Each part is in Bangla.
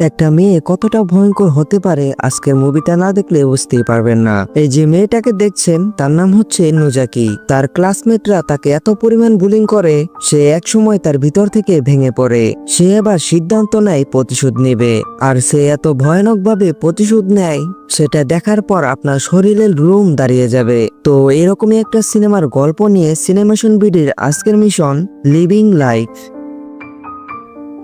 একটা মেয়ে কতটা ভয়ঙ্কর হতে পারে আজকের মুভিটা না দেখলে বুঝতেই পারবেন না। এই যে মেয়েটাকে দেখছেন, তার নাম হচ্ছে নুজাকি। তার ক্লাসমেটরা তাকে এত পরিমাণ বুলিং করে, সে এক সময় তার ভিতর থেকে ভেঙে পড়ে। সে এবার সিদ্ধান্ত নেয় প্রতিশোধ নেবে। আর সে এত ভয়ানকভাবে প্রতিশোধ নেয়, সেটা দেখার পর আপনার শরীরের রুম দাঁড়িয়ে যাবে। তো এরকমই একটা সিনেমার গল্প নিয়ে সিনেমেশন বিডির আজকের মিশন লিভিং লাইফ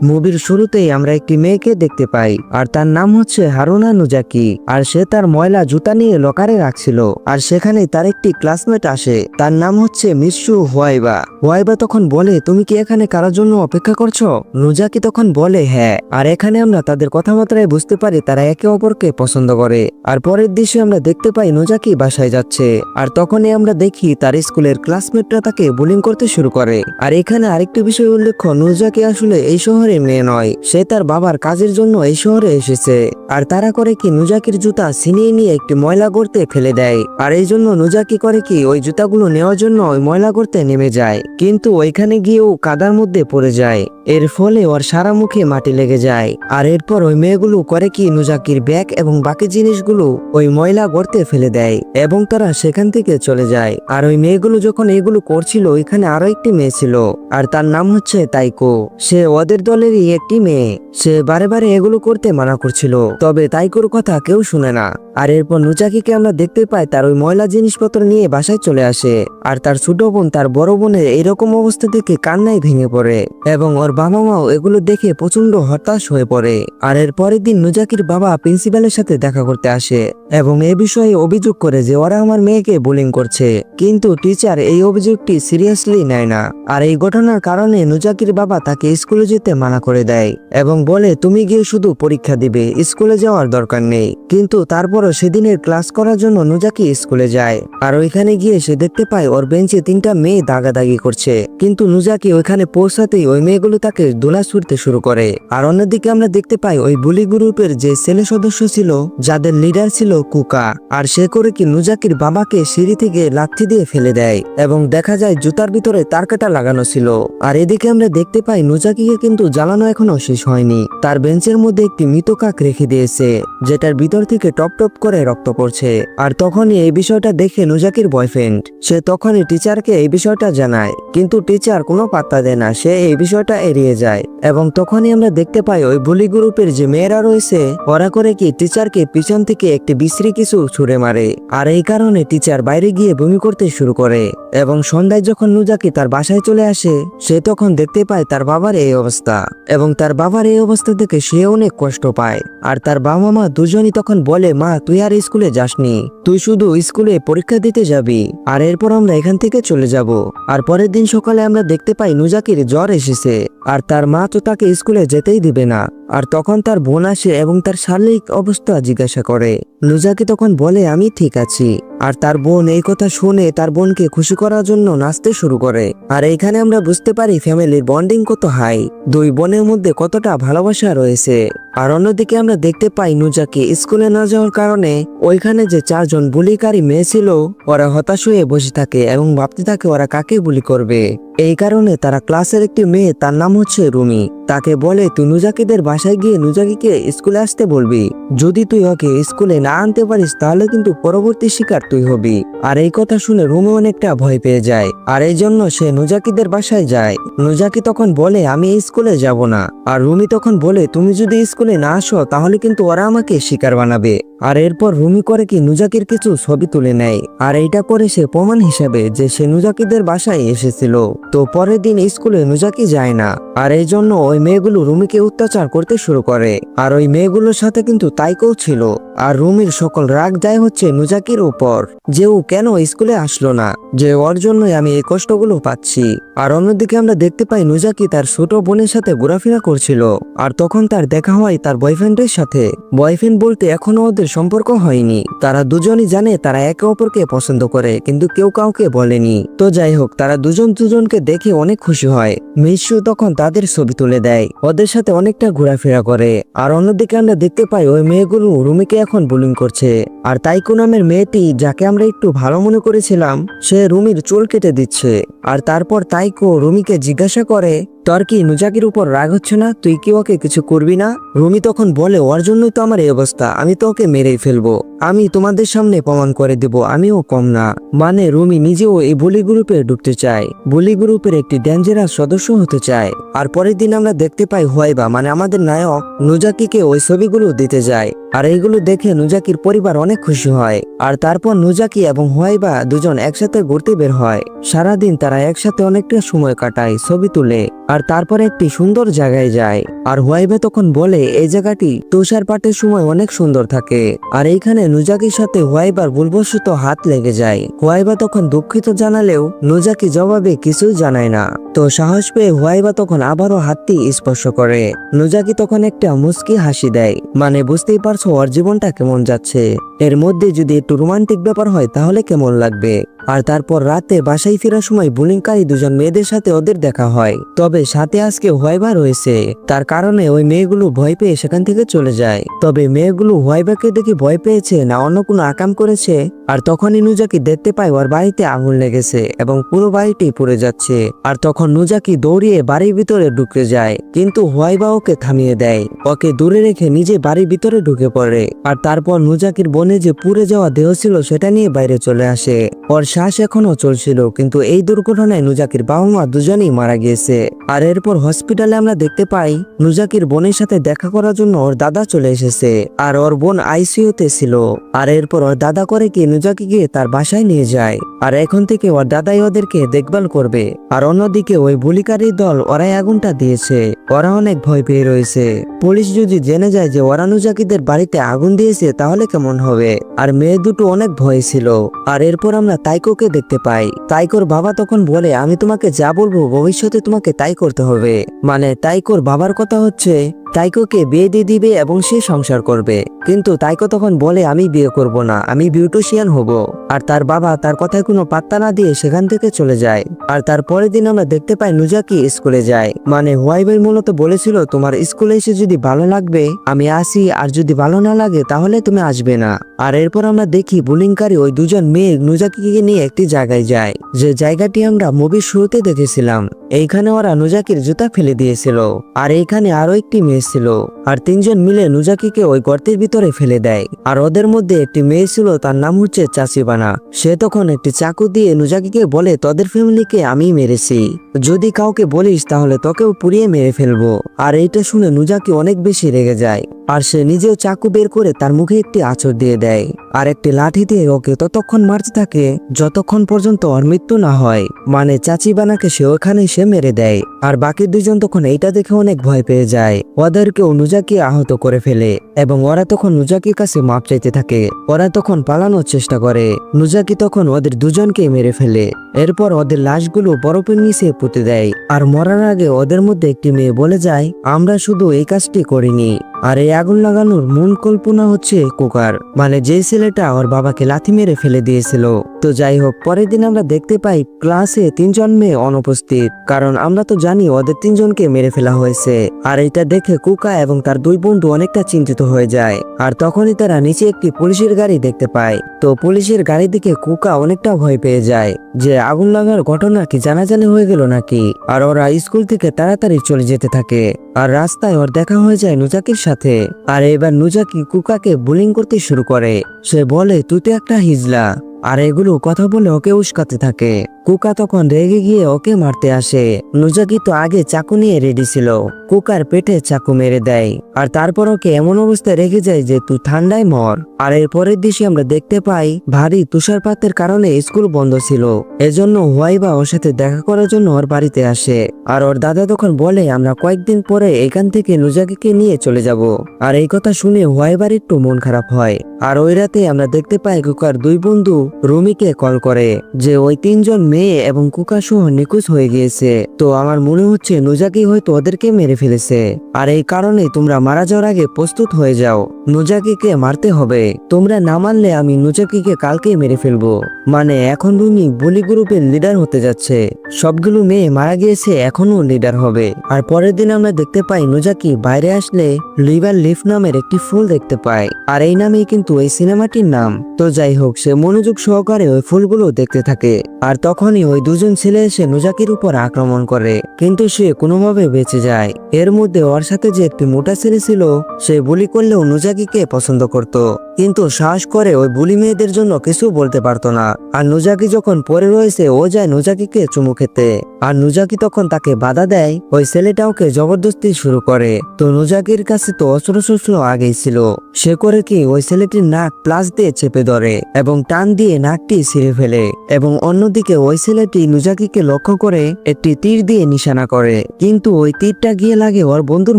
মুভির শুরুতেই আমরা একটি মেয়েকে দেখতে পাই, আর তার নাম হচ্ছে হারুনা নুজাকি, আর সে তার ময়লা জুতা নিয়ে লকারে রাখছিল, আর সেখানে তার একটি ক্লাসমেট আসে, তার নাম হচ্ছে মিসু হোয়াইবা। হোয়াইবা তখন বলে, তুমি কি এখানে কারোর জন্য অপেক্ষা করছ? নুজাকি তখন বলে হ্যাঁ আর এখানে আমরা তাদের কথাবার্তায় বুঝতে পারি তারা একে অপরকে পছন্দ করে, আর পরের দৃশ্যে আমরা দেখতে পাই নুজাকি বাসায় যাচ্ছে, আর তখনই আমরা দেখি তার স্কুলের ক্লাসমেটরা তাকে বুলিং করতে শুরু করে। আর এখানে আরেকটি বিষয় উল্লেখ্য, নুজাকি আসলে এই শহরে মেয়ে নয়, সে তার বাবার কাজের জন্য এই শহরে এসেছে। আর তারা করে কি নুজাকির জুতা ছিনিয়ে নিয়ে একটি ময়লা গড়তে ফেলে দেয়? আর এই জন্য নুজাকি করে কি ওই জুতাগুলো নেওয়ার জন্য ওই ময়লা গর্তে নেমে যায়? কিন্তু ওইখানে গিয়েও কাদার মধ্যে পড়ে যায়। এর ফলে ওর সারা মুখে মাটি লেগে যায়। আর এরপর ওই মেয়েগুলো করে কি নুজাকির ব্যাগ এবং বাকি জিনিসগুলো ওই ময়লা গর্তে ফেলে দেয় এবং তারা সেখান থেকে চলে যায়। আর ওই মেয়েগুলো যখন এগুলো করছিল, ওইখানে আরও একটি মেয়ে ছিল, আর তার নাম হচ্ছে তাইকো। সে ওদের দলেরই একটি মেয়ে। সে বারে বারে এগুলো করতে মানা করছিল, তবে তাইকোর কথা কেউ শুনে না। আর এরপর নুজাকিকে আমরা দেখতে পাই তার ওই ময়লা জিনিসপত্র নিয়ে বাসায় চলে আসে, আর তার ছোট বোন তার বড় বোনের এরকম অবস্থা দেখে কান্নায় ভেঙে পড়ে এবং ওর বাবা মাও এগুলো দেখে প্রচণ্ড হতাশ হয়ে পড়ে। আর এর পরের দিন নুজাকির বাবা প্রিন্সিপালের সাথে দেখা করতে আসে এবং এ বিষয়ে অভিযোগ করে যে ওরা আমার মেয়েকে বোলিং করছে। কিন্তু টিচার এই অভিযোগটি সিরিয়াসলি নেয় না। আর এই ঘটনার কারণে নুজাকির বাবা তাকে স্কুলে যেতে মানা করে দেয় এবং বলে, তুমি গিয়ে শুধু পরীক্ষা দিবে, স্কুলে যাওয়ার দরকার নেই। কিন্তু তারপরও সেদিনের ক্লাস করার জন্য নুজাকি স্কুলে যায়। আর ওইখানে গিয়ে সে দেখতে পায় ওর বেঞ্চে তিনটা মেয়ে দাগাদাগি করছে। কিন্তু নুজাকি ওইখানে পৌঁছাতেই ওই মেয়েগুলো তাকে দোলা ছুটতে শুরু করে। আর অন্যদিকে আমরা দেখতে পাই ওই বুলি গ্রুপের যে ছেলে সদস্য ছিল, যাদের লিডার ছিল কুকা। আর সে করে কি নুজাকির বাবাকে সিঁড়ি থেকে লাথি দিয়ে ফেলে দেয়। এবং দেখা যায় জুতার ভিতরে তার কাটা লাগানো ছিল। আর এদিকে আমরা দেখতে পাই নুজাকিকে কিন্তু জ্বালানো এখনও শেষ হয়নি। তার বেঞ্চের মধ্যে একটি মৃত কাক রেখে দিয়েছে, যেটার ভিতর থেকে টপ টপ করে রক্ত পড়ছে। আর তখনই এই বিষয়টা দেখে নুজাকির বয়ফ্রেন্ড সে তখনই টিচারকে এই বিষয়টা জানায়। কিন্তু টিচার কোনো পাত্তা দেয় না, সে এই বিষয়টা এড়িয়ে যায় এবং তখনই আমরা দেখতে পাই ওই বুলি গ্রুপের যে মেয়েরা রয়েছে, ওরা করে কি টিচারকে পিছন থেকে একটি বিশ্রী কিছু ছুড়ে মারে। আর এই কারণে টিচার বাইরে গিয়ে বমি করতে শুরু করে এবং সন্ধ্যায় যখন নুজাকি তার বাসায় চলে আসে, সে তখন দেখতে পায় তার বাবার এই অবস্থা এবং তার বাবার এই অবস্থা দেখে সে অনেক কষ্ট পায়। আর তার বাবা মা দুজনই তখন বলে, মা, তুই আর স্কুলে যাসনি। তুই শুধু স্কুলে পরীক্ষা দিতে যাবি আর এরপর আমরা এখান থেকে চলে যাব। আর পরের দিন সকালে আমরা দেখতে পাই নুজাকির জ্বর এসেছে আর তার মা তো তাকে স্কুলে যেতেই দিবে না। আর তখন তার বোন আসে এবং তার শারীরিক অবস্থা জিজ্ঞাসা করে। লুজাকে তখন বলে, আমি ঠিক আছি। আর তার বোন এই কথা শুনে তার বোনকে খুশি করার জন্য নাচতে শুরু করে। আর এইখানে আমরা বুঝতে পারি ফ্যামিলির বন্ডিং কত হাই। দুই বোনের মধ্যে কতটা ভালোবাসা রয়েছে। আর অন্যদিকে আমরা দেখতে পাই নুজাকে স্কুলে না যাওয়ার কারণে ওইখানে যে চারজন বুলিকারী মেয়ে ছিল, ওরা হতাশ হয়ে বসে থাকে এবং ভাবতে থাকে ওরা কাকে বুলি করবে। এই কারণে তারা ক্লাসের একটি মেয়ে, তার নাম হচ্ছে রুমি। তাকে বলে, তুই নুজাকিদের বাসায় গিয়ে নুজাকিকে স্কুলে আসতে বলবি। যদি তুই ওকে স্কুলে না আনতে পারিস, তাহলে কিন্তু পরবর্তী শিকার তুই হবি। আর এই কথা শুনে রুমি অনেকটা ভয় পেয়ে যায়। আর এই জন্য সে নুজাকিদের বাসায় যায়। নুজাকি তখন বলে, আমি স্কুলে যাব না। আর রুমি তখন বলে, তুমি যদি স্কুলে না আসো, তাহলে কিন্তু ওরা আমাকে শিকার বানাবে। আর এরপর রুমি করে কি নুজাকির কিছু ছবি তুলে নেয়। আর এইটা করে সে প্রমাণ হিসাবে যে সে নুজাকিদের বাসায় এসেছিল। তো পরের দিন স্কুলে নুজাকি যায় না। আর এই জন্য ওই মেয়েগুলো রুমিকে অত্যাচার করতে শুরু করে। আর ওই মেয়েগুলোর সাথে কিন্তু তাইকেও ছিল। আর রুমির সকল রাগ যায় হচ্ছে নুজাকির উপর। যে ও কেন স্কুলে আসলো না? যে ওর জন্যই আমি এই কষ্টগুলো পাচ্ছি। আর অন্যদিকে আমরা দেখতে পাই নুজাকি তার ছোট বোনের সাথে ঘোরাফেরা করছিল। আর তখন তার দেখা হয় তার বয়ফ্রেন্ডের সাথে। বয়ফ্রেন্ড বলতে এখনও ওদের সম্পর্ক হয়নি। তারা দুজনই জানে তারা একে অপরকে পছন্দ করে, কিন্তু কেউ কাউকে বলেনি। তো যাই হোক, তারা দুজন দুজনকে দেখে অনেক খুশি হয়। মিশু তখন তাদের ছবি তুলে দেয়, ওদের সাথে অনেকটা ঘোরাফেরা করে। আর অন্যদিকে আমরা দেখতে পাই ওই মেয়েগুলো রুমিকে এখন বুলিং করছে। আর তাইকু নামের মেয়েটি, যাকে আমরা একটু ভালো মনে করেছিলাম, সে রুমির চুল কেটে দিচ্ছে। আর তারপর তাইকো রুমিকে জিজ্ঞাসা করে, তোর কি নুজাকির উপর রাগ হচ্ছে না? তুই কি ওকে কিছু করবি না? রুমি তখন বলে, ওর জন্যই তো আমার এই অবস্থা। আমি তো ওকে মেরেই ফেলব। আমি তোমাদের সামনে প্রমাণ করে দেব। আমিও কম না। মানে রুমি নিজেও এই বলি গ্রুপে ঢুকতে চায়। বলি গ্রুপের একটি ডেঞ্জারাস সদস্য হতে চায়। আর পরের দিন আমরা দেখতে পাই, হোয়াইবা মানে আমাদের নায়ক নুজাকিকে ওই ছবিগুলো দিতে যায়। আর এইগুলো দেখে নুজাকির পরিবার অনেক খুশি হয়। আর তারপর নুজাকি এবং হোয়াইবা দুজন একসাথে ঘুরতে বের হয়। সারাদিন তারা একসাথে অনেকটা সময় কাটায় ছবি তুলে, আর তারপর একটি সুন্দর জায়গায় যায়। আর হোয়াইবা তখন বলে, এই জায়গাটি তুষারপাতের সময় অনেক সুন্দর থাকে। আর এইখানে নুজাকির সাথে হোয়াইবার ভুলবশত হাত লেগে যায়। হোয়াইবা তখন দুঃখিত জানালেও নুজাকি জবাবে কিছুই জানায় না। তো সাহস পেয়ে হোয়াইবা তখন আবারও হাতটি স্পর্শ করে। নুজাকি তখন একটা মুস্কি হাসি দেয়। মানে বুঝতেই পারছ ওর জীবনটা কেমন যাচ্ছে? এর মধ্যে যদি একটু রোমান্টিক ব্যাপার হয় তাহলে কেমন লাগবে? আর তারপর রাতে বাসায় ফেরার সময় বুলিংকারী দুজন মেয়েদের সাথে ওদের দেখা হয়। তবে সাথে আজকে হোয়াইবা রয়েছে। তার কারণে ওই মেয়েগুলো ভয় পেয়ে সেখান থেকে চলে যায়। তবে মেয়েগুলো হোয়াইবাকে দেখে ভয় পেয়েছে না অন্য কোনো আকাম করেছে। আর তখনই নুজাকি দেখতে পায় ওর বাড়িতে আগুন লেগেছে এবং পুরো বাড়িটি পুড়ে যাচ্ছে। আর তখন নুজাকি দৌড়িয়ে বাড়ির ভিতরে ঢুকে যায়। কিন্তু হোয়াইবা ওকে থামিয়ে দেয়। ওকে দূরে রেখে নিজে বাড়ির ভিতরে ঢুকে পড়ে। আর তারপর নুজাকির বনে যে পুড়ে যাওয়া দেহ ছিল সেটা নিয়ে বাইরে চলে আসে। ওর শ্বাস এখনও চলছিল, কিন্তু এই দুর্ঘটনায় নুজাকির বাবা মা দুজনেই মারা গিয়েছে। আর এরপর হসপিটালে আমরা দেখতে পাই, নুজাকির বোনের সাথে দেখা করার জন্য ওর দাদা চলে এসেছে, আর ওর বোন আইসিইউতে ছিল। আর এরপর ওর দাদা করে কি নুজাকিকে তার বাসায় নিয়ে যায়, আর এখন থেকে ওর দাদাই ওদেরকে দেখভাল করবে। আর অন্যদিকে ওই বুলিকারী দল ওরাই আগুনটা দিয়েছে, ওরা অনেক ভয় পেয়ে রয়েছে। পুলিশ যদি জেনে যায় যে ওরা নুজাকিদের বাড়িতে আগুন দিয়েছে, তাহলে কেমন হবে? আর মেয়ে দুটো অনেক ভয় ছিল। আর এরপর আমরা তাইকোকে দেখতে পাই। তাইকোর বাবা তখন বলে, আমি তোমাকে যা বলব ভবিষ্যতে তোমাকে তাই করতে হবে। মানে তাইকোর বাবার কথা হচ্ছে, তাইকোকে বিয়ে দিয়ে দিবে এবং সে সংসার করবে। কিন্তু তাইকো তখন বলে, আমি বিয়ে করব না, আমি বিউটিশিয়ান হব। আর তার বাবা তার কথায় কোনো পাত্তা না দিয়ে সেখান থেকে চলে যায়। আর তার পরের দিন আমরা দেখতে পাই নুজাকি স্কুলে যায়। মানে হোয়াইবাই মূলত বলেছিল, তোমার স্কুলে এসে যদি ভালো লাগবে, আমি আসি, আর যদি ভালো না লাগে, তাহলে তুমি আসবে না। আর এরপর আমরা দেখি, বুলিংকারী ওই দুজন মেয়ে নুজাকিকে নিয়ে একটি জায়গায় যায় যে জায়গাটি আমরা মুভির শুরুতে দেখেছিলাম। এইখানে ওরা নুজাকির জুতা ফেলে দিয়েছিল, আর এইখানে আরও একটি মেয়ে ছিল, আর তিনজন মিলে নুজাকিকে ওই গর্তের ভিতরে ফেলে দেয়। আর ওদের মধ্যে একটি মেয়ে ছিল, তার নাম হচ্ছে চাচিবানা। সে তখন একটি চাকু দিয়ে নুজাকিকে বলে, তোদের ফ্যামিলিকে আমি মেরেছি। যদি কাউকে বলিস, তাহলে তোকেও পুড়িয়ে মেরে ফেলব। আর এইটা শুনে নুজাকি অনেক বেশি রেগে যায়, আর সে নিজেও চাকু বের করে তার মুখে একটি আঁচড় দিয়ে দেয়। আর একটি লাঠি দিয়ে ওকে ততক্ষণ মারতে থাকে, যতক্ষণ পর্যন্ত ওর মৃত্যু না হয়। মানে চাচিবানাকে সে ওখানে সে মেরে দেয়। আর বাকি দুজন তখন এইটা দেখে অনেক ভয় পেয়ে যায়। ওদেরকেও নুজাকে আহত করে ফেলে এবং ওরা তখন নুজাকির কাছে মাপ চাইতে থাকে। ওরা তখন পালানোর চেষ্টা করে। নুজাকি তখন ওদের দুজনকে মেরে ফেলে। এরপর ওদের লাশগুলো বরফের নিচে পুঁতে দেয়। আর মরার আগে ওদের মধ্যে একটি মেয়ে বলে যায়, আমরা শুধু এই কাজটি করিনি। আর এই আগুন লাগানোর মূল কল্পনা হচ্ছে কুকার। মানে যে ছেলেটা ওর বাবাকে লাথি মেরে ফেলে দিয়েছিল। তো যাই হোক, পরের দিন আমরা দেখতে পাই ক্লাসে তিনজন মেয়ে অনুপস্থিত। কারণ আমরা তো জানি ওদের তিনজনকে মেরে ফেলা হয়েছে। আর এটা দেখে কুকা এবং তার দুই বন্ধু অনেকটা চিন্তিত হয়ে যায়। আর তখনই তারা নিচে একটি পুলিশের গাড়ি দেখতে পায়। তো পুলিশের গাড়ি দিকে কুকা অনেকটা ভয় পেয়ে যায় যে আগুন লাগার ঘটনা কি জানাজানি হয়ে গেল নাকি? আর ওরা স্কুল থেকে তাড়াতাড়ি চলে যেতে থাকে। আর রাস্তায় ওর দেখা হয়ে যায় নুজাকির সাথে। আর এবার নুজাকি কুকাকে বুলিং করতে শুরু করে? সে বলে, তুই তো একটা হিজলা। আর এগুলো কথা বলে ওকে উস্কাতে থাকে। কুকা তখন রেগে গিয়ে ওকে মারতে আসে। নুজাকি তো আগে চাকু নিয়ে রেডি ছিল। কুকার পেটে চাকু মেরে দেয়। আর তারপর ওকে এমন অবস্থায় রেখে যায় যে তুই ঠান্ডায় মর। আর এর পরের দিশে আমরা দেখতে পাই, ভারী তুষারপাতের কারণে স্কুল বন্ধ ছিল। এজন্য হোয়াইবা ওর সাথে দেখা করার জন্য ওর বাড়িতে আসে। আর ওর দাদা তখন বলে, আমরা কয়েকদিন পরে এখান থেকে নুজাকিকে নিয়ে চলে যাব। আর এই কথা শুনে হোয়াইবার একটু মন খারাপ হয়। আর ওই রাতে আমরা দেখতে পাই কুকার দুই বন্ধু রুমিকে কল করে, যে ওই তিনজন মেয়ে এবং কুকা সহ নিখোঁজ হয়ে গিয়েছে। তো আমার মনে হচ্ছে নুজাকি হয়তো ওদেরকে মেরে ফেলেছে। আর এই কারণে তোমরা মারা যাওয়ার আগে প্রস্তুত হয়ে যাও। নুজাকিকে মারতে হবে। তোমরা না মানলে আমি নুজাকিকে কালকে মেরে ফেলব। মানে এখন রুমি বলি গ্রুপের লিডার হতে যাচ্ছে। সবগুলো মেয়ে মারা গিয়েছে এখনও লিডার হবে। আর পরের দিন আমরা দেখতে পাই নোজাকি বাইরে আসলে লিভার লিফ নামের একটি ফুল দেখতে পায়। আর এই নামেই কিন্তু এই সিনেমাটির নাম। তো যাই হোক, সে মনোযোগ সহকারে ওই ফুলগুলো দেখতে থাকে। আর তখন তখনই ওই দুজন ছেলে এসে নুজাকির উপর আক্রমণ করে। কিন্তু সে কোনোভাবে বেঁচে যায়। এর মধ্যে ওর সাথে যে একটি মোটা ছেলে ছিল, সে বুলি করলেও নুজাকিকে পছন্দ করত। কিন্তু সাহস করে ওই বুলি মেয়েদের জন্য কিছু বলতে পারতো না। আর নুজাকি যখন পরে রয়েছে, ও যায় নুজাকিকে চুমু খেতে। আর নুজাকি তখন তাকে বাধা দেয়, ওই ছেলেটা ওকে জবরদস্তি শুরু করে। তো নুজাকির কাছে তো অস্ত্র শস্ত্র আগেই ছিল। সে করে কি ওই ছেলেটির নাক প্লাস দিয়ে চেপে ধরে এবং টান দিয়ে নাকটি ছিঁড়ে ফেলে। এবং অন্যদিকে ওই ছেলেটি নুজাকিকে লক্ষ্য করে একটি তীর দিয়ে নিশানা করে। কিন্তু ওই তীরটা গিয়ে লাগে ওর বন্ধুর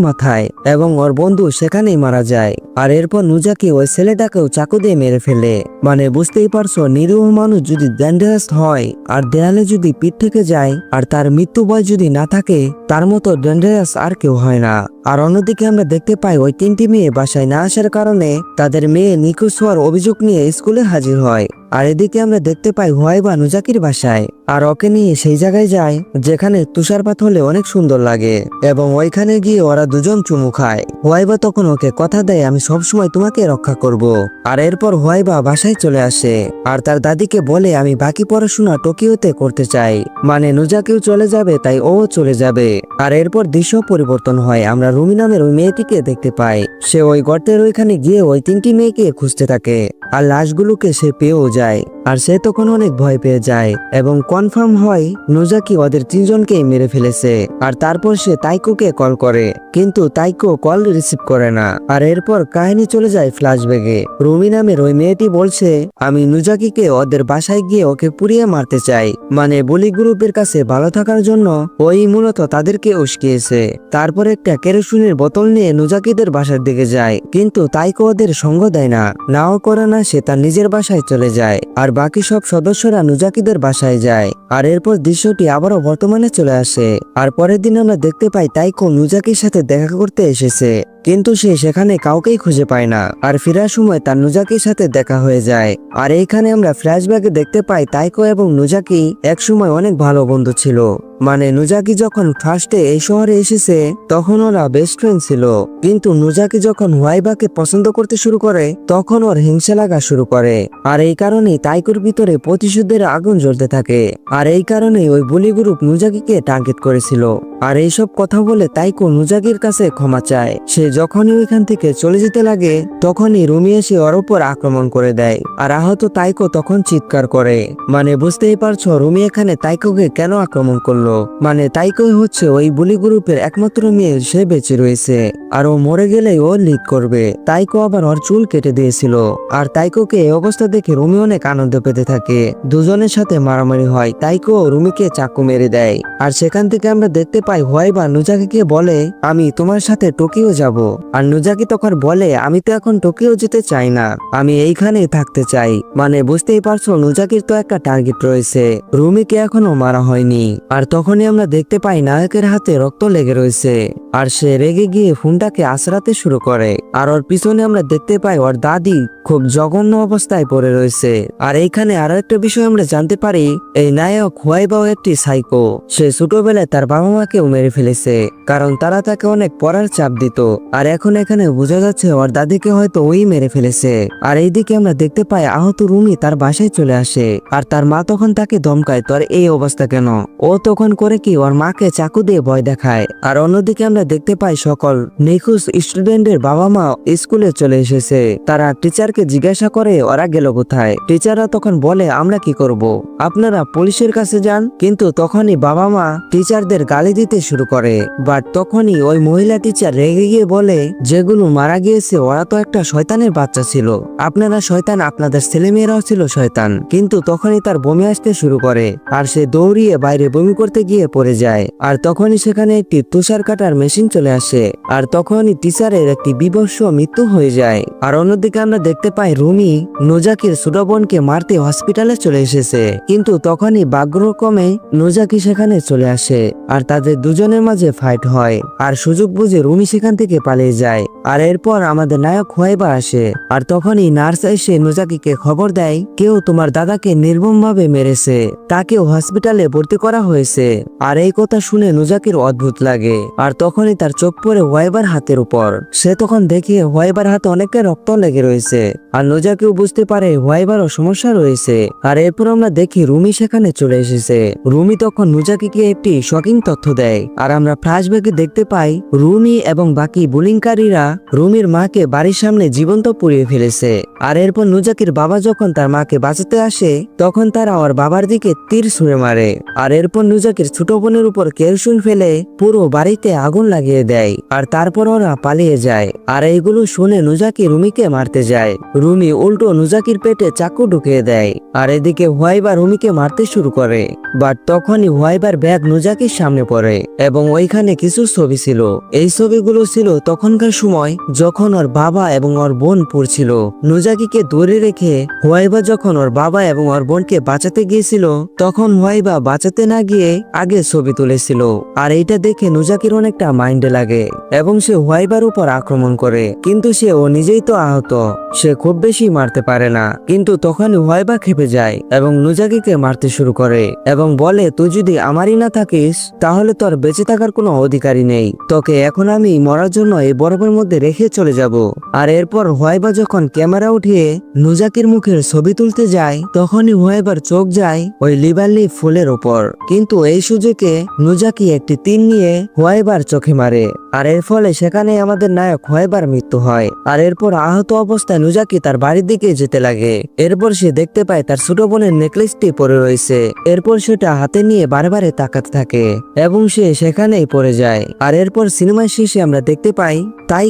মাথায় এবং ওর বন্ধু সেখানেই মারা যায়। আর এরপর নুজাকি ওই ছেলেটাকেও চাকু দিয়ে মেরে ফেলে। মানে বুঝতেই পারছ, নিরীহ মানুষ যদি ডেঞ্জারাস হয়, আর দেয়ালে যদি পিঠ থেকে যায়, আর তার মৃত্যু ভয় যদি না থাকে, তার মতো ডেঞ্জারাস আর কেউ হয় না। আর অন্যদিকে আমরা দেখতে পাই ওই তিনটি মেয়ে বাসায় না আসার কারণে তাদের মেয়ে নিখোঁজ হওয়ার অভিযোগ নিয়ে স্কুলে হাজির হয়। আর এদিকে আমরা দেখতে পাই হোয়াইবা নুজাকির বাসায়। আর ওকে নিয়ে সেই জায়গায় যায়, যেখানে তুষারপাত হলে অনেক সুন্দর লাগে, এবং ওইখানে গিয়ে ওরা দুজন চুমু খায়। হোয়াইবা তখন ওকে কথা দেয়, আমি সবসময় তোমাকে রক্ষা করব। আর এরপর হোয়াইবা বাসায় চলে আসে। আর তার দাদিকে বলে, আমি বাকি পড়াশোনা টোকিওতে করতে চাই। মানে নুজাকিও চলে যাবে, তাই ও চলে যাবে। আর এরপর দৃশ্য পরিবর্তন হয়, আমরা রুমি নামের ওই মেয়েটিকে দেখতে পাই সে ওই গর্তের ওইখানে গিয়ে ওই তিনটি মেয়েকে খুঁজতে থাকে আর লাশগুলোকে সে পেয়েও যায়। আর সে তখন অনেক ভয় পেয়ে যায় এবং কনফার্ম হয় নুজাকি ওদের তিনজনকেই মেরে ফেলেছে। আর তারপর সে তাইকোকে কল করে। কিন্তু তাইকো কল রিসিভ করে না। আর এরপর কাহিনী চলে যায় ফ্ল্যাশব্যাগে রুমি নামের ওই মেয়েটি বলছে, আমি নুজাকিকে ওদের বাসায় গিয়ে ওকে পুড়িয়ে মারতে চাই। মানে বলি গ্রুপের কাছে ভালো থাকার জন্য ওই মূলত তাদেরকে উস্কিয়েছে। তারপর একটা কেরোসিনের বোতল নিয়ে নুজাকিদের বাসার দিকে যায়, কিন্তু তাইকো ওদের সঙ্গ দেয় না। নাও করে না সে তার নিজের বাসায় চলে যায়, আর বাকি সব সদস্যরা নুজাকিদের বাসায় যায়। আর এরপর দৃশ্যটি আবারও বর্তমানে চলে আসে। আর পরের দিন আমরা দেখতে পাই তাইকো নুজাকির সাথে দেখা করতে এসেছে। কিন্তু সে সেখানে কাউকেই খুঁজে পায় না। আর ফেরার সময় তার নুজাকির সাথে দেখা হয়ে যায়। আর এইখানে আমরা ফ্ল্যাশব্যাকে দেখতে পাই তাইকো এবং নুজাকি একসময় অনেক ভালো বন্ধু ছিল। মানে নুজাকি যখন ফার্স্টে এই শহরে এসেছে, তখন ওরা বেস্ট ফ্রেন্ড ছিল। কিন্তু নুজাকি যখন হোয়াইবাকে পছন্দ করতে শুরু করে, তখন ওর হিংসা লাগা শুরু করে। আর এই কারণে তাইকুর ভিতরে প্রতিশোধের আগুন জ্বলতে থাকে। আর এই কারণেই ওই বুলি গ্রুপ নুজাকিকে টার্গেট করেছিল। আর এইসব কথা বলে তাইকো নুজাকির কাছে ক্ষমা চায়। সে যখনই ওইখান থেকে চলে যেতে লাগে, তখনই রুমি এসে ওর উপর আক্রমণ করে দেয়। আর আহত তাইকো তখন চিৎকার করে। মানে বুঝতেই পারছ, রুমি এখানে তাইকোকে কেন আক্রমণ করল? মানে তাইকোই হচ্ছে ওই বুলি গ্রুপের একমাত্র মেয়ে, সে বেঁচে রয়েছে। আর ও মরে গেলে ও লিক করবে। তাইকো আবার ওর চুল কেটে দিয়েছিল। আর তাইকোকে এই অবস্থা দেখে রুমি অনেক আনন্দ পেতে থাকে। দুজনের সাথে মারামারি হয়। তাইকো রুমিকে চাকু মেরে দেয়। আর সেখান থেকে আমরা দেখতে পাই হোয়াইবা নুজাকিকে বলে, আমি তোমার সাথে টোকিও যাব। আর নুজাকি তখন বলে, আমি তো এখন টোকিও যেতে চাই না। আমি এইখানেই থাকতে চাই। মানে বুঝতেই পারছ, নুজাকির তো একটা টার্গেট রয়েছে। রুমিকে এখনও মারা হয়নি। আর তখনই আমরা দেখতে পাই নায়কের হাতে রক্ত লেগে রয়েছে। আর সে রেগে গিয়ে ফোনটাকে আশ্রাতে শুরু করে। আর ওর পিছনে আমরা দেখতে পাই ওর দাদি খুব জঘন্য অবস্থায় পড়ে রয়েছে। আর এইখানে আরও একটা বিষয় আমরা জানতে পারি, এই নায়ক হুয়াইবাও একটি সাইকো। সে ছোটবেলায় তার বাবা মাকেও মেরে ফেলেছে, কারণ তারা তাকে অনেক পড়ার চাপ দিত। আর এখন এখানে বোঝা যাচ্ছে ওর দাদিকে হয়তো ওই মেরে ফেলেছে। আর এইদিকে আমরা দেখতে পাই আহত রুমি তার বাসায় চলে আসে, আর তার মা তখন তাকে ধমকায়, তোর এই অবস্থা কেন? ও তখন করে কি ওর মাকে চাকু দিয়ে ভয় দেখায়। আর অন্যদিকে আমরা দেখতে পাই সকল। নিখোঁজ স্টুডেন্টের বাবা মা স্কুলে চলে এসেছে। তারা টিচারকে জিজ্ঞাসা করে, ওরা গেল কোথায়? টিচাররা তখন বলে, আমরা কি করব। আপনারা পুলিশের কাছে যান, কিন্তু তখনই বাবা মা টিচারদের গালি দিতে শুরু করে। বাট তখনই ওই মহিলা টিচার রেগে গিয়ে বলে, যেগুলো মারা গিয়েছে, ওরা তো একটা শয়তানের বাচ্চা ছিল। আপনারা শয়তান, আপনাদের ছেলেমেয়েরাও ছিল শয়তান। কিন্তু তখনই তার বমি আসতে শুরু করে, আর সে দৌড়িয়ে বাইরে বমি করতে গিয়ে পড়ে যায়। আর তখনই সেখানে একটি তুষার কাটার মেশিন চলে আসে, আর তখনই টিচারের একটি বিভৎস মৃত্যু হয়ে যায়। আর অন্যদিকে আমরা দেখতে পাই রুমি নোজাকির ছোট বোনকে মারতে হসপিটালে চলে এসেছে। কিন্তু তখনই বাগ্রক্রমে নোজাকি সেখানে চলে আসে, আর তাদের দুজনের মাঝে ফাইট হয়। আর সুযোগ বুঝে রুমি সেখান থেকে পালিয়ে যায়। আর এরপর আমাদের নায়ক হোয়াইবা আসে। আর তখনই নার্স এসে নুজাকিকে খবর দেয়, কেউ তোমার দাদাকে নির্মমভাবে মেরেছে। তাকেও হসপিটালে ভর্তি করা হয়েছে। আর এই কথা শুনে নুজাকির অদ্ভুত লাগে। আর তখনই তার চোখ পড়ে হোয়াইবার হাতের উপর। সে তখন দেখে হোয়াইবার হাতে অনেকটা রক্ত লেগে রয়েছে। আর নুজাকিও বুঝতে পারে হোয়াইবারও সমস্যা রয়েছে। আর এরপর আমরা দেখি রুমি সেখানে চলে এসেছে। রুমি তখন নুজাকিকে একটি শকিং তথ্য দেয়। আর আমরা ফ্ল্যাশব্যাকে দেখতে পাই, রুমি এবং বাকি বুলিংকারীরা রুমির মাকে বাড়ির সামনে জীবন্ত পুড়িয়ে ফেলেছে। আর এরপর নুজাকির বাবা যখন তার মাকে বাঁচাতে আসে, তখন তারা ওর বাবার দিকে তীর ছুঁড়ে মারে। আর এরপর নুজাকির ছোট বোনের উপর কেরোসিন ফেলে পুরো বাড়িতে আগুন লাগিয়ে দেয়। আর তারপর ওরা পালিয়ে যায়। আর এইগুলো শুনে নুজাকি রুমিকে মারতে যায়। রুমি উল্টো নুজাকির পেটে চাকু ঢুকিয়ে দেয়। আর এদিকে হোয়াইবার রুমিকে মারতে শুরু করে। বাট তখনই হোয়াইবার ব্যাগ নুজাকির সামনে পড়ে। এবং ওইখানে কিছু ছবি ছিল। এই ছবিগুলো ছিল তখনকার সময় যখন ওর বাবা এবং ওর বোন পড়ছিল। নুজাকিকে দূরে রেখে হোয়াইবা যখন ওর বাবা এবং ওর বোনকে বাঁচাতে গিয়েছিল, তখন হোয়াইবা বাঁচাতে না গিয়ে আগে ছবি তুলেছিল। আর এইটা দেখে নুজাকির অনেকটা মাইন্ডে লাগে এবং সে হোয়াইবার উপর আক্রমণ করে। কিন্তু সে ও নিজেই তো আহত, সে খুব বেশি মারতে পারে না। কিন্তু তখন হোয়াইবা খেপে যায় এবং নুজাকিকে মারতে শুরু করে এবং বলে, তুই যদি আমারই না থাকিস, তাহলে তোর বেঁচে থাকার কোনো অধিকারই নেই। তোকে এখন আমি মরার জন্য এই বরফের মধ্যে রেখে চলে যাব। আর এরপর হোয়াইবা যখন ক্যামেরা উঠিয়ে নুজাকির মুখের ছবি তুলতে যায়, তখনই হোয়াইবার চোখ যায় ওই লিবারলি ফুলের ওপর। কিন্তু এই সুযোগে নুজাকি একটি তীর নিয়ে হোয়াইবার চোখে মারে। আর এর ফলে সেখানে আমাদের নায়ক হোয়াইবার মৃত্যু হয়। আর এরপর আহত অবস্থায় নুজাকি তার বাড়ির দিকে যেতে লাগে। এরপর সে দেখতে পায় তার ছোট বোনের নেকলেসটি পরে রয়েছে। এরপর সেটা হাতে নিয়ে বারে বারে তাকাতে থাকে। এবং সে সেখানেই পড়ে যায়। আর এরপর সিনেমার শেষে আমরা দেখতে পাই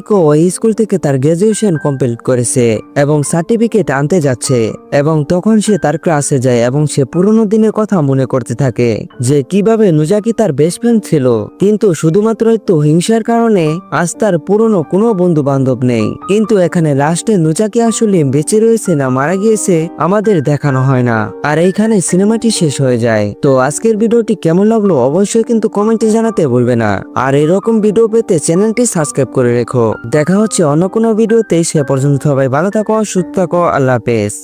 তাইকো ওই স্কুল থেকে তার গ্রাজুয়েশন কমপ্লিট করেছে এবং সার্টিফিকেট আনতে যাচ্ছে এবং তখন সে তার ক্লাসে যায় এবং সে পুরনো দিনের কথা মনে করতে থাকে যে কীভাবে নুজাকি তার বেস্ট ফ্রেন্ড ছিল। কিন্তু শুধুমাত্র একটু হিংসার কারণে আজ তার পুরনো কোনো বন্ধু বান্ধব নেই। কিন্তু এখানে লাস্টে নুজাকি আসলে বেঁচে রয়েছে না মারা গিয়েছে আমাদের দেখানো হয় না। আর এইখানে সিনেমাটি শেষ হয়ে যায়। তো আজকের ভিডিওটি কেমন লাগল অবশ্যই কিন্তু কমেন্টে জানাতে ভুলবে না। আর এরকম ভিডিও পেতে চ্যানেলটি সাবস্ক্রাইব করে রেখো। দেখা হচ্ছে অন্য কোনো ভিডিওতে সে পর্যন্ত সবাই ভালো থাকো সুস্থ থাকো আল্লাহ হাফেজ।